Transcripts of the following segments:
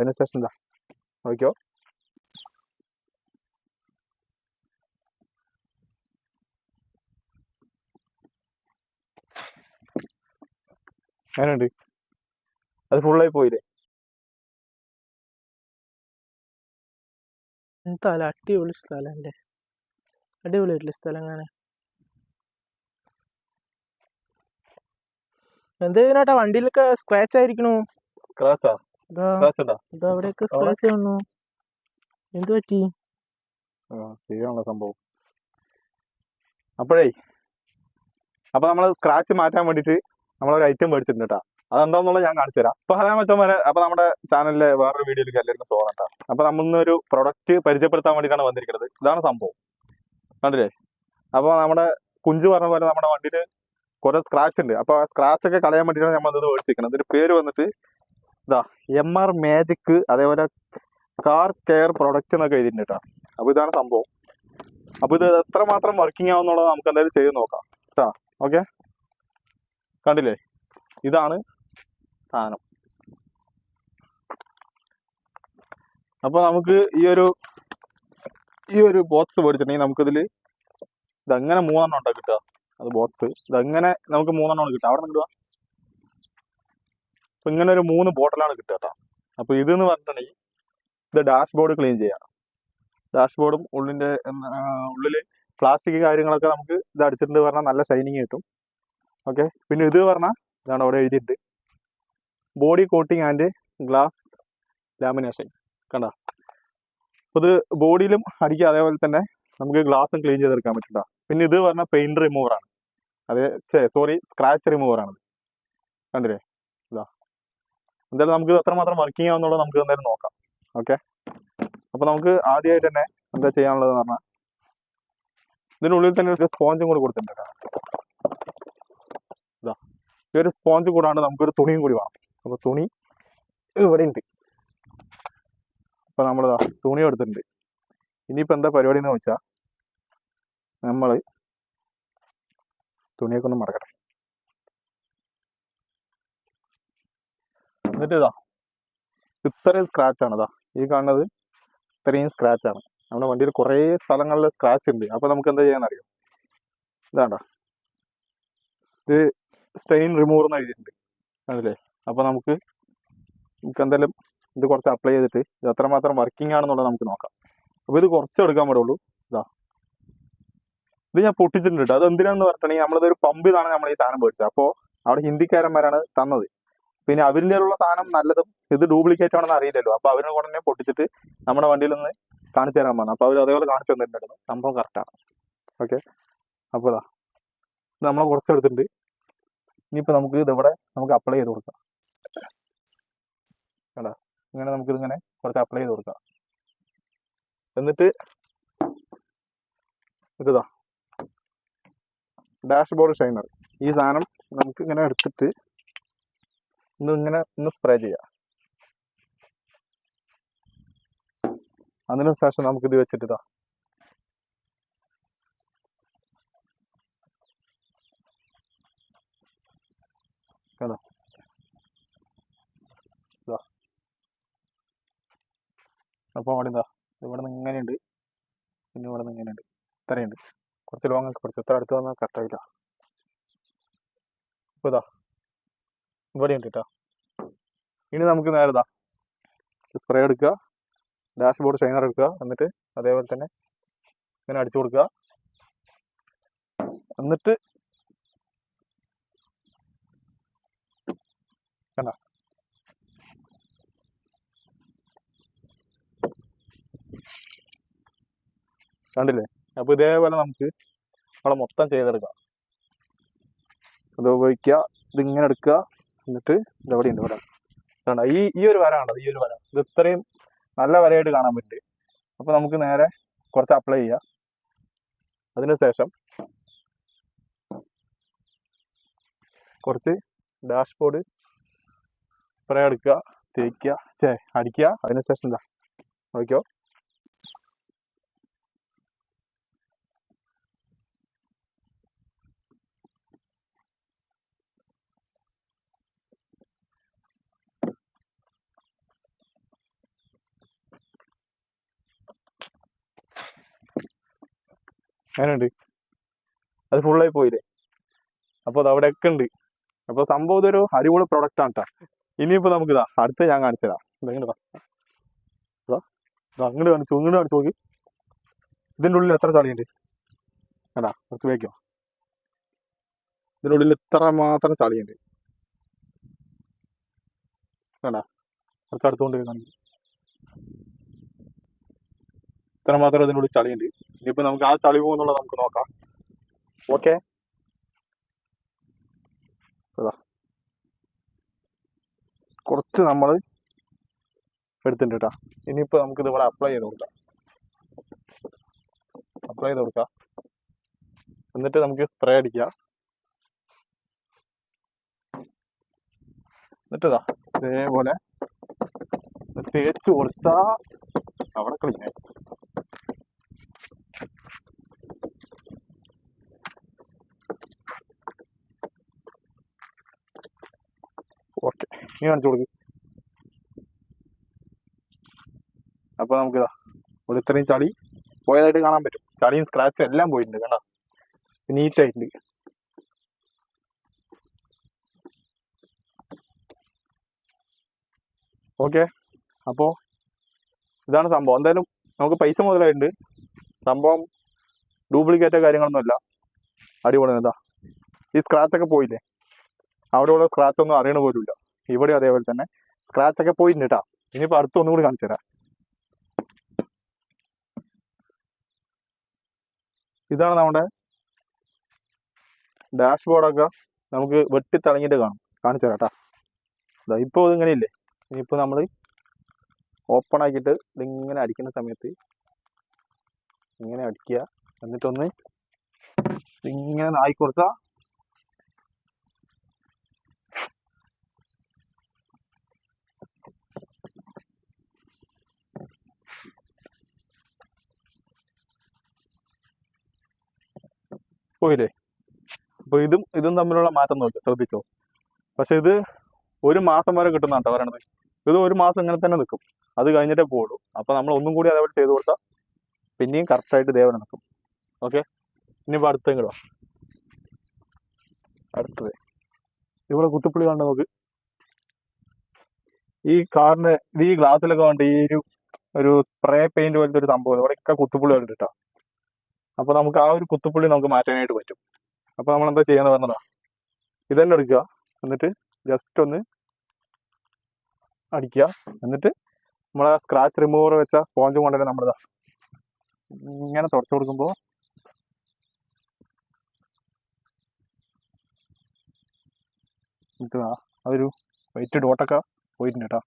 അതിനുശേഷം എന്താ നോക്കിയോ അങ്ങനെയുണ്ട് അത് ഫുള്ളായി പോയില്ലേ എന്തായാലും അടിപൊളി സ്ഥലല്ലേ അടിപൊളി അടിപൊളിയായിട്ടുള്ള സ്ഥലം കാണാൻ എന്തേനാട്ടാ വണ്ടിയിലൊക്കെ സ്ക്രാച്ച് ആയിരിക്കണു? സ്ക്രാച്ചാ സ്ക്രാച്ച് ഉണ്ടാ ഇതാ അവിടെയൊക്കെ സ്ക്രാച്ച് വന്നു എന്ത് പറ്റി? ശരിയാണല്ലോ സംഭവം. അപ്പോഴേ അപ്പൊ നമ്മൾ സ്ക്രാച്ച് മാറ്റാൻ വേണ്ടിട്ട് നമ്മളൊരു ഐറ്റം മേടിച്ചിട്ടുണ്ട് കേട്ടോ അതെന്താന്നുള്ളത് ഞാൻ കാണിച്ചു തരാം. അപ്പൊ ഹലോ മച്ചന്മാരെ അപ്പൊ നമ്മുടെ ചാനലിലെ വേറൊരു വീഡിയോയിലേക്ക് എല്ലാവർക്കും സ്വാഗതം കേട്ടോ അപ്പൊ ഒരു പ്രൊഡക്റ്റ് പരിചയപ്പെടുത്താൻ വേണ്ടിയിട്ടാണ് വന്നിരിക്കുന്നത്. ഇതാണ് സംഭവം. കണ്ടില്ലേ? അപ്പൊ നമ്മുടെ കുഞ്ചു പറഞ്ഞ പോലെ നമ്മുടെ വണ്ടിയിൽ കുറെ സ്ക്രാച്ച് ഉണ്ട്. അപ്പൊ ആ സ്ക്രാച്ച് ഒക്കെ കളയാൻ വേണ്ടിയിട്ടാണ് നമ്മൾ ഇത് മേടിച്ചിരിക്കുന്നത് ഇതിന്റെ പേര് വന്നിട്ട് ഇതാ എം ആർ മാജിക് അതേപോലെ കാർ കെയർ പ്രൊഡക്റ്റ് എന്നൊക്കെ എഴുതിയിട്ടുണ്ട് അപ്പൊ ഇതാണ് സംഭവം. അപ്പൊ ഇത് എത്രമാത്രം വർക്കിംഗ് ആവുന്നുള്ളത് നമുക്ക് എന്തായാലും ചെയ്ത് നോക്കാം. ഇതാ ഓക്കെ കണ്ടില്ലേ? ഇതാണ് സാധനം. അപ്പൊ നമുക്ക് ഈ ഒരു ഈ ഒരു ബോക്സ് മേടിച്ചിട്ടുണ്ടെങ്കിൽ നമുക്കിതിൽ ഇതങ്ങനെ മൂന്നെണ്ണം ഉണ്ടോ കിട്ടുക? അത് ബോക്സ് ഇതങ്ങനെ നമുക്ക് മൂന്നെണ്ണമാണ് കിട്ടുക? അവിടെ നിന്ന് അപ്പൊ ഇങ്ങനെ ഒരു മൂന്ന് ബോട്ടിലാണ് കിട്ടുക കേട്ടോ. ഇത് ഇതെന്ന് പറഞ്ഞിട്ടുണ്ടെങ്കിൽ ഇത് ഡാഷ്ബോർഡ് ക്ലീൻ ചെയ്യാം. ഡാഷ്ബോർഡും ഉള്ളിന്റെ ആ, ഉള്ളിൽ പ്ലാസ്റ്റിക് കാര്യങ്ങളൊക്കെ നമുക്ക് ഇത് അടിച്ചിട്ടുണ്ട് പറഞ്ഞാൽ നല്ല ഷൈനിങ് കിട്ടും. ഓക്കെ പിന്നെ ഇത് പറഞ്ഞാൽ ഇതാണ് അവിടെ എഴുതിയിട്ട് body coating and glass lamination കണ്ട? അപ്പോൾ ഇത് ബോഡിയിലും അടിക്കുക അതേപോലെ തന്നെ നമുക്ക് ഗ്ലാസും ക്ലീൻ ചെയ്തെടുക്കാൻ പറ്റും പിന്നെ ഇത് പറഞ്ഞാൽ പെയിന്റ് റിമൂവർ ആണ്. അതെ സോറി സ്ക്രാച്ച് റിമൂവർ ആണ് കണ്ടില്ലേ? എന്തായാലും നമുക്ക് ഇത് എത്രമാത്രം വർക്കിംഗ് ആവുന്നുള്ളത് നമുക്ക് എന്തായാലും നോക്കാം. ഓക്കെ അപ്പൊ നമുക്ക് ആദ്യമായിട്ട് തന്നെ എന്താ ചെയ്യാനുള്ളത് പറഞ്ഞാൽ ഇതിനുള്ളിൽ തന്നെ ഒരു സ്പോഞ്ചും കൂടി കൊടുത്തിട്ടുണ്ട്. ഇതാ ഈ ഒരു സ്പോഞ്ച് കൂടാണ്ട് നമുക്കൊരു തുണിയും കൂടി വേണം. അപ്പൊ തുണി ഇവിടെ ഉണ്ട്. അപ്പൊ നമ്മൾ തുണി എടുത്തിട്ടുണ്ട്. ഇനിയിപ്പോ എന്താ പരിപാടി എന്ന് വെച്ചാൽ നമ്മൾ തുണിയൊക്കെ ഒന്ന് മടക്കട്ടെ. എന്നിട്ട് ഇതാ ഇത്രയും സ്ക്രാച്ച് ആണ് ഇതാ ഈ കാണുന്നത് ഇത്രയും സ്ക്രാച്ച് ആണ്. നമ്മുടെ വണ്ടിയിൽ കുറേ സ്ഥലങ്ങളിൽ സ്ക്രാച്ച് ഉണ്ട്. അപ്പോൾ നമുക്ക് എന്താ ചെയ്യാൻ അറിയോ ഇതാണ്ട. ഇത് സ്റ്റെയിൻ റിമൂവർ എന്ന് എഴുതിയിട്ടുണ്ട്. ആണല്ലേ അപ്പോൾ നമുക്ക് നമുക്ക് എന്തായാലും ഇത് കുറച്ച് അപ്ലൈ ചെയ്തിട്ട് ഇത് അത്രമാത്രം വർക്കിംഗ് ആണെന്നുള്ളത് നമുക്ക് നോക്കാം. അപ്പോൾ ഇത് കുറച്ച് എടുക്കാൻ പാടുള്ളൂ. ഇതാ. ഇത് ഞാൻ പൊട്ടിച്ചിട്ടുണ്ട് അത് എന്തിനാണെന്ന് പറഞ്ഞിട്ടുണ്ടെങ്കിൽ നമ്മളിതൊരു പമ്പ് ഇതാണ് നമ്മൾ ഈ സാധനം മേടിച്ചത്. അപ്പോൾ അവിടെ ഹിന്ദിക്കാരന്മാരാണ് തന്നത്. പിന്നെ അവരിലുള്ള സാധനം നല്ലതും ഇത് ഡ്യൂപ്ലിക്കേറ്റ് ആണെന്ന് അറിയില്ലല്ലോ. അപ്പൊ അവരുടെ ഉടനെ പൊട്ടിച്ചിട്ട് നമ്മുടെ വണ്ടിയിൽ നിന്ന് കാണിച്ചു തരാൻ പറഞ്ഞു. അപ്പൊ അവർ അതേപോലെ കാണിച്ചു തന്നിട്ടുണ്ടായിരുന്നു. സംഭവം കറക്റ്റാണ് ഓക്കെ അപ്പോൾ ഇതാ. ഇത് നമ്മളെ കുറച്ചെടുത്തിട്ടുണ്ട്. ഇനിയിപ്പോൾ നമുക്ക് ഇതിവിടെ നമുക്ക് അപ്ലൈ ചെയ്ത് കൊടുക്കാം. കണ്ടോ? ഇങ്ങനെ നമുക്ക് ഇതിങ്ങനെ കുറച്ച് അപ്ലൈ ചെയ്ത് കൊടുക്കാം. എന്നിട്ട് ഇതാ ഡാഷ്ബോർഡ് ഷൈനർ ഈ സാധനം നമുക്ക് ഇങ്ങനെ എടുത്തിട്ട് ഒന്ന് ഇങ്ങനെ ഒന്ന് സ്പ്രേ ചെയ്യാം. അതിനു ശേഷം നമുക്ക് ഇത് വെച്ചിട്ട് ഇതാ. അപ്പോൾ അവിടെ എന്താ ഇവിടെ നിന്ന് ഇങ്ങനെയുണ്ട്. പിന്നെ ഇവിടെ നിന്ന് ഇങ്ങനെയുണ്ട്. ഇത്രയുണ്ട്. കുറച്ച് ലോങ്ങൊക്കെ കുറച്ച് ഇത്ര അടുത്ത് വന്നാൽ കറക്റ്റായില്ല അപ്പോൾ ഇതാ. ഇവിടെ ഉണ്ട് കേട്ടോ ഇനി നമുക്ക് നേരെ ഇതാ സ്പ്രേ എടുക്കുക. ഡാഷ് ബോർഡ് ഷൈനർ എടുക്കുക എന്നിട്ട് അതേപോലെ തന്നെ ഇങ്ങനെ അടിച്ചു കൊടുക്കുക. എന്നിട്ട് കണ്ട? കണ്ടില്ലേ? അപ്പൊ ഇതേപോലെ നമുക്ക് നമ്മളെ മൊത്തം ചെയ്തെടുക്കാം. അത് ഉപയോഗിക്കുക. ഇതിങ്ങനെ എടുക്കുക. എന്നിട്ട് ഇതവിടെ ഉണ്ട് ഇവിടെ. ഈ ഈ ഒരു വര കണ്ടോ? ഈ ഒരു വര. ഇത് ഇത്രയും നല്ല വരയായിട്ട് കാണാൻ പറ്റും. അപ്പൊ നമുക്ക് നേരെ കുറച്ച് അപ്ലൈ ചെയ്യാം. അതിന് ശേഷം കുറച്ച് ഡാഷ്ബോർഡ് സ്പ്രേ എടുക്കുക തേക്കുക ചേ അടിക്കുക. അതിന് ശേഷം എന്താ നോക്കിയോ അങ്ങനെയുണ്ട്. അത് ഫുള്ളായി പോയില്ലേ? അപ്പോൾ അത് അവിടെയൊക്കെ ഉണ്ട്. അപ്പോൾ സംഭവം ഇതൊരു അടിപൊളി പ്രൊഡക്റ്റ് ആണ് കേട്ടോ ഇനിയിപ്പോൾ നമുക്ക് ഇതാ അടുത്ത ഞാൻ കാണിച്ചു തരാം. ഇതെങ്ങനെ അങ്ങോട്ട് കാണിച്ചു ഇങ്ങോട്ട് കാണിച്ചു നോക്കി. ഇതിന്റെ ഉള്ളിൽ എത്ര ചളിയുണ്ട്? കണ്ടാ കുറച്ച് വേക്കോ ഇതിന്റെ ഉള്ളിൽ ഇത്ര മാത്രം ചളിയുണ്ട്. വേണ്ട കുറച്ച് അടുത്തുകൊണ്ട് കാണിക്കും. ഇത്ര മാത്രം ഇതിന്റെ ഉള്ളിൽ ചളിയുണ്ട്. ഇനിയിപ്പോൾ നമുക്ക് ആ ചളി പോകുന്നുള്ളത് നമുക്ക് നോക്കാം. ഓക്കെ കുറച്ച് നമ്മൾ എടുത്തിട്ടുണ്ട് കേട്ടോ. ഇനിയിപ്പോൾ നമുക്ക് ഇത് ഇവിടെ അപ്ലൈ ചെയ്ത് കൊടുക്കാം. അപ്ലൈ ചെയ്ത് കൊടുക്കാം. എന്നിട്ട് നമുക്ക് സ്പ്രേ അടിക്കാം. എന്നിട്ട് ഇതാ ഇതേപോലെ തേച്ച് കൊടുത്താ അവിടെ ക്ലീൻ ആയി ഓക്കെ നീ കാണിച്ചു കൊടുക്ക്. അപ്പൊ നമുക്ക് ഇതാ ഇവിടെ ഇത്രയും ചളി പോയതായിട്ട് കാണാൻ പറ്റും. ചളിയും സ്ക്രാച്ചും എല്ലാം പോയിട്ടുണ്ട് കണ്ടോ? നീറ്റ് ആയിട്ടുണ്ട്. ഓക്കെ അപ്പോൾ ഇതാണ് സംഭവം. എന്തായാലും നമുക്ക് പൈസ മുതലായിട്ടുണ്ട്. സംഭവം ഡ്യൂപ്ലിക്കേറ്റോ കാര്യങ്ങളൊന്നുമല്ല. അടിപൊളി എന്താ ഈ സ്ക്രാച്ച് ഒക്കെ പോയില്ലേ? അവിടെയുള്ള സ്ക്രാച്ച് ഒന്നും അറിയണ പോലുമില്ല. ഇവിടെ അതേപോലെ തന്നെ. സ്ക്രാച്ച് ഒക്കെ പോയിട്ടുണ്ട് കേട്ടോ ഇനിയിപ്പോൾ അടുത്ത ഒന്നും കൂടി കാണിച്ചു തരാം. ഇതാണ് നമ്മുടെ ഡാഷ് ബോർഡൊക്കെ നമുക്ക് വെട്ടി തിളങ്ങിയിട്ട് കാണും. കാണിച്ചു തരാം കേട്ടോ ഇപ്പോൾ ഇതിങ്ങനെ ഇല്ലേ? ഇനിയിപ്പോൾ നമ്മൾ ഓപ്പൺ ആക്കിയിട്ട് ഇതിങ്ങനെ അടിക്കുന്ന സമയത്ത് ഇങ്ങനെ അടിക്കുക. എന്നിട്ടൊന്ന് ഇങ്ങനെ കൊടുത്താൽ പോയില്ലേ? അപ്പൊ ഇതും ഇതും തമ്മിലുള്ള മാറ്റം നോക്കി ശ്രദ്ധിച്ചോ. പക്ഷെ ഇത് ഒരു മാസം വരെ കിട്ടുന്ന കേട്ടോ പറയണത്. ഇത് ഒരു മാസം ഇങ്ങനെ തന്നെ നിൽക്കും അത് കഴിഞ്ഞിട്ടേ പോകുള്ളൂ അപ്പൊ നമ്മൾ ഒന്നും കൂടി അതേപോലെ ചെയ്ത് കൊടുത്താൽ പിന്നെയും കറക്റ്റായിട്ട് ദേവനെ നിൽക്കും ഓക്കെ? ഇനിയിപ്പോൾ അടുത്ത വാ. അടുത്തത്. ഇവിടെ കുത്തിപ്പുളി കണ്ട നമുക്ക്? ഈ കാറിന്റെ ഈ ഗ്ലാസ്സിലൊക്കെ കണ്ട്? ഈ ഒരു ഒരു സ്പ്രേ പെയിന്റ് പോലത്തെ ഒരു സംഭവം. ഇവിടെ ഒക്കെ ഉണ്ട് കേട്ടോ അപ്പൊ നമുക്ക് ആ ഒരു കുത്തുപുള്ളി നമുക്ക് മാറ്റാനായിട്ട് പറ്റും. അപ്പൊ നമ്മൾ എന്താ ചെയ്യാന്ന് പറഞ്ഞതാ? ഇതെല്ലാം എടുക്കുക. എന്നിട്ട് ജസ്റ്റ് ഒന്ന് അടിക്കുക. എന്നിട്ട് നമ്മളെ സ്ക്രാച്ച് റിമൂവർ വെച്ച സ്പോഞ്ച് കൊണ്ടുതന്നെ നമ്മളിതാ ഇങ്ങനെ തുടച്ചു കൊടുക്കുമ്പോൾ നമുക്ക് അതൊരു വൈറ്റ് ഡോട്ടൊക്കെ പോയിട്ടുണ്ട് കേട്ടോ.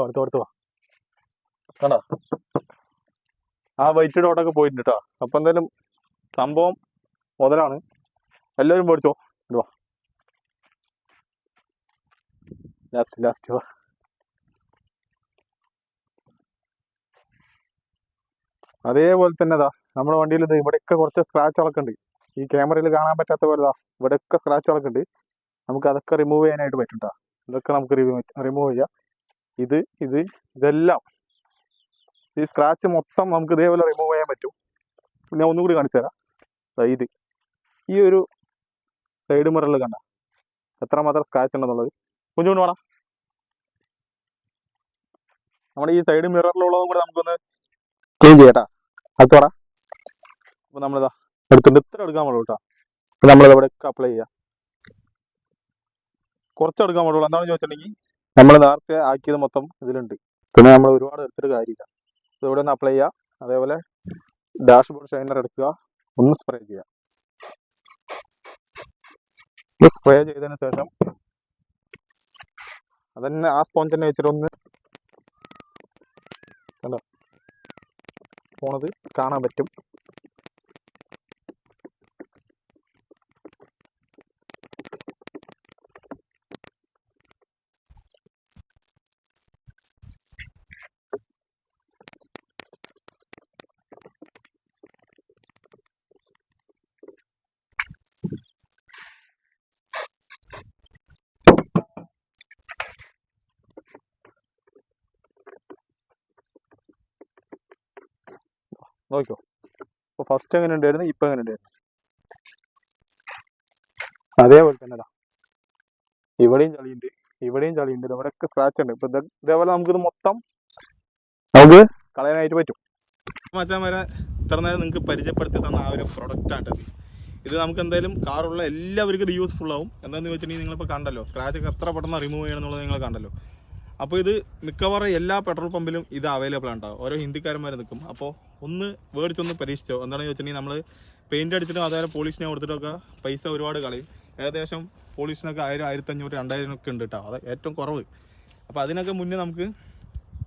വാ അടുത്ത് വാ വാ, വാ കണ്ടോ? ആ വൈറ്റ് ഡോട്ടൊക്കെ പോയിട്ടുണ്ട് കേട്ടോ അപ്പൊ എന്തായാലും സംഭവം മുതലാണ്. എല്ലാവരും മേടിച്ചോ. ഇടുവാ ലാസ്റ്റ് ലാസ്റ്റ് വാ. അതേപോലെ തന്നെ ഇതാ നമ്മുടെ വണ്ടിയിൽ ഇത് ഇവിടെയൊക്കെ കുറച്ച് സ്ക്രാച്ചുകളൊക്കെ ഉണ്ട്. ഈ ക്യാമറയിൽ കാണാൻ പറ്റാത്ത പോലെ ഇതാ ഇവിടെയൊക്കെ സ്ക്രാച്ചുകളൊക്കെ ഉണ്ട്. നമുക്ക് അതൊക്കെ റിമൂവ് ചെയ്യാനായിട്ട് പറ്റും കേട്ടോ ഇതൊക്കെ നമുക്ക് റിമൂവ് ചെയ്യാം. ഇത് ഇത് ഇതെല്ലാം. ഈ സ്ക്രാച്ച് മൊത്തം നമുക്ക് ഇതേപോലെ റിമൂവ് ചെയ്യാൻ പറ്റും. പിന്നെ ഒന്നും കൂടി കാണിച്ചു തരാം. ഇത്. ഈ ഒരു സൈഡ് മിററിൽ കണ്ട? എത്രമാത്രം സ്ക്രാച്ച് ഉണ്ടെന്നുള്ളത്. കുഞ്ഞുകൊണ്ട് വേണം നമ്മുടെ ഈ സൈഡ് മിററിലുള്ളതും കൂടെ നമുക്കൊന്ന് ക്ലീൻ ചെയ്യട്ടാ അത് അടുത്തോടാ അപ്പൊ നമ്മളിതാ എടുത്തിട്ട് ഇത്ര എടുക്കാൻ പാടുള്ളൂ കേട്ടോ നമ്മളിത് ഇവിടെ അപ്ലൈ ചെയ്യാം. കുറച്ച് എടുക്കാൻ പാടുള്ളൂ. എന്താണെന്ന് ചോദിച്ചിട്ടുണ്ടെങ്കിൽ നമ്മൾ നേരത്തെ ആക്കിയത് മൊത്തം ഇതിലുണ്ട്. പിന്നെ നമ്മൾ ഒരുപാട് എടുത്തിട്ട് കാര്യമില്ല. ഇവിടെ ഒന്ന് അപ്ലൈ ചെയ്യുക അതേപോലെ ഡാഷ് ബോർഡ് ഷൈനർ എടുക്കുക. ഒന്ന് സ്പ്രേ ചെയ്യുക. സ്പ്രേ ചെയ്തതിന് ശേഷം അതന്നെ ആ സ്പോഞ്ച് തന്നെ വെച്ചിട്ട് ഒന്ന് കണ്ടോ? പോണത് കാണാൻ പറ്റും. ഫസ്റ്റ് എങ്ങനെ ഉണ്ടായിരുന്നു ഇപ്പൊ എങ്ങനെ ഉണ്ടായിരുന്നു അതേപോലെ തന്നെ അതാ ഇവിടെയും ചളിയുണ്ട് ഇവിടെയും ചളിയുണ്ട് ഇവിടെയൊക്കെ സ്ക്രാച്ച് ഉണ്ട്. ഇപ്പൊ ഇത് ഇതേപോലെ നമുക്കിത് മൊത്തം നമുക്ക് കളയാനായിട്ട് പറ്റും. മച്ചാൻ വരെ ഇത്ര നേരം നിങ്ങൾക്ക് പരിചയപ്പെടുത്തി തന്ന ആ ഒരു പ്രൊഡക്റ്റാണ് ഇത്. നമുക്ക് എന്തായാലും കാറുള്ള എല്ലാവർക്കും ഇത് യൂസ്ഫുൾ ആവും. എന്താണെന്ന് വെച്ചിട്ടുണ്ടെങ്കിൽ നിങ്ങളിപ്പോൾ കണ്ടല്ലോ. സ്ക്രാച്ച് ഒക്കെ എത്ര പെട്ടെന്ന് റിമൂവ് ചെയ്യണമെന്നുള്ളത് നിങ്ങൾ കണ്ടല്ലോ. അപ്പോൾ ഇത് മിക്കവാറും എല്ലാ പെട്രോൾ പമ്പിലും ഇത് അവൈലബിൾ ആണ് ഓരോ ഹിന്ദിക്കാരന്മാർ നിൽക്കും അപ്പോൾ ഒന്ന് മേടിച്ചൊന്ന് പരീക്ഷിച്ചോ. എന്താണെന്ന് ചോദിച്ചിട്ടുണ്ടെങ്കിൽ നമ്മൾ പെയിന്റ് അടിച്ചിട്ടും അതേപോലെ പോളിഷിനെ കൊടുത്തിട്ടൊക്കെ പൈസ ഒരുപാട് കളയും. ഏകദേശം പോളിഷിനൊക്കെ ആയിരം ആയിരത്തഞ്ഞൂറ് രണ്ടായിരം ഒക്കെ ഉണ്ട് കേട്ടോ അത് ഏറ്റവും കുറവ്. അപ്പോൾ അതിനൊക്കെ മുന്നേ നമുക്ക്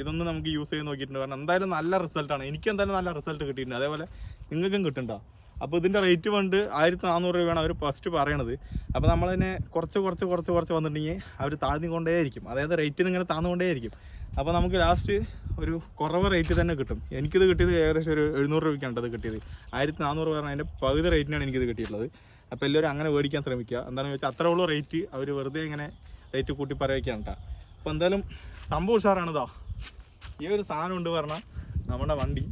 ഇതൊന്ന് നമുക്ക് യൂസ് ചെയ്ത് നോക്കിയിട്ടുണ്ട്. കാരണം എന്തായാലും നല്ല റിസൾട്ടാണ് എനിക്ക് എന്തായാലും നല്ല റിസൾട്ട് കിട്ടിയിട്ടുണ്ട്. അതേപോലെ നിങ്ങൾക്കും കിട്ടുന്നുണ്ടോ അപ്പോൾ ഇതിന്റെ റേറ്റ് കൊണ്ട് ആയിരത്തി നാനൂറ് രൂപയാണ് അവർ ഫസ്റ്റ് പറയണത്. അപ്പോൾ നമ്മൾ നമ്മളതിനെ കുറച്ച് കുറച്ച് കുറച്ച് കുറച്ച് വന്നിട്ടുണ്ടെങ്കിൽ അവർ താഴ്ന്നു കൊണ്ടേയിരിക്കും. അതായത് റേറ്റ് ഇങ്ങനെ താഴ്ന്നുകൊണ്ടേയിരിക്കും അപ്പോൾ നമുക്ക് ലാസ്റ്റ് ഒരു കുറവ് റേറ്റ് തന്നെ കിട്ടും. എനിക്കിത് കിട്ടിയത് ഏകദേശം ഒരു എഴുന്നൂറ് രൂപയ്ക്കാണ് അത് കിട്ടിയത്. ആയിരത്തി നാനൂറ് പറഞ്ഞാൽ അതിന്റെ പകുതി റേറ്റിനാണ് എനിക്കിത് കിട്ടിയിട്ടുള്ളത്. അപ്പോൾ എല്ലാവരും അങ്ങനെ മേടിക്കാൻ ശ്രമിക്കുക. എന്താണെന്ന് വെച്ചാൽ അത്ര ഉള്ള റേറ്റ് അവർ വെറുതെ ഇങ്ങനെ റേറ്റ് കൂട്ടി പറയുകയാണ് കേട്ടോ അപ്പോൾ എന്തായാലും സംഭവം ഉഷാറാണിതാ ഈ ഒരു സാധനം ഉണ്ട് പറഞ്ഞാൽ നമ്മുടെ വണ്ടി.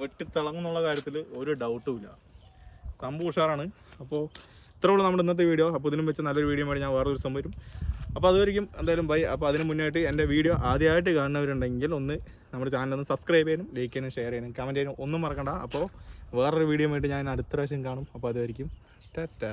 വെട്ടിത്തിളങ്ങുന്നുള്ള കാര്യത്തിൽ ഒരു ഡൗട്ടും ഇല്ല. സംഭവം ഉഷാറാണ്. അപ്പോൾ ഇത്രേ ഉള്ളൂ നമ്മുടെ ഇന്നത്തെ വീഡിയോ അപ്പോൾ ഇതിനും വെച്ച് നല്ലൊരു വീഡിയോ വേണ്ടി ഞാൻ വേറെ ദിവസം വരും. അപ്പോൾ അതുവരെയും എന്തായാലും ബൈ അപ്പോൾ അതിന് മുന്നായിട്ട് എന്റെ വീഡിയോ ആദ്യമായിട്ട് കാണുന്നവരുണ്ടെങ്കിൽ ഒന്ന് നമ്മുടെ ചാനൽ ഒന്ന് സബ്സ്ക്രൈബ് ചെയ്യാനും ലൈക്ക് ചെയ്യാനും ഷെയർ ചെയ്യാനും കമന്റ് ചെയ്യാനും ഒന്നും മറക്കണ്ട. അപ്പോൾ വേറൊരു വീഡിയോ ആയിട്ട് ഞാൻ അടുത്ത പ്രാവശ്യം കാണും. അപ്പോൾ അതുവരിക്കും ടാറ്റാ.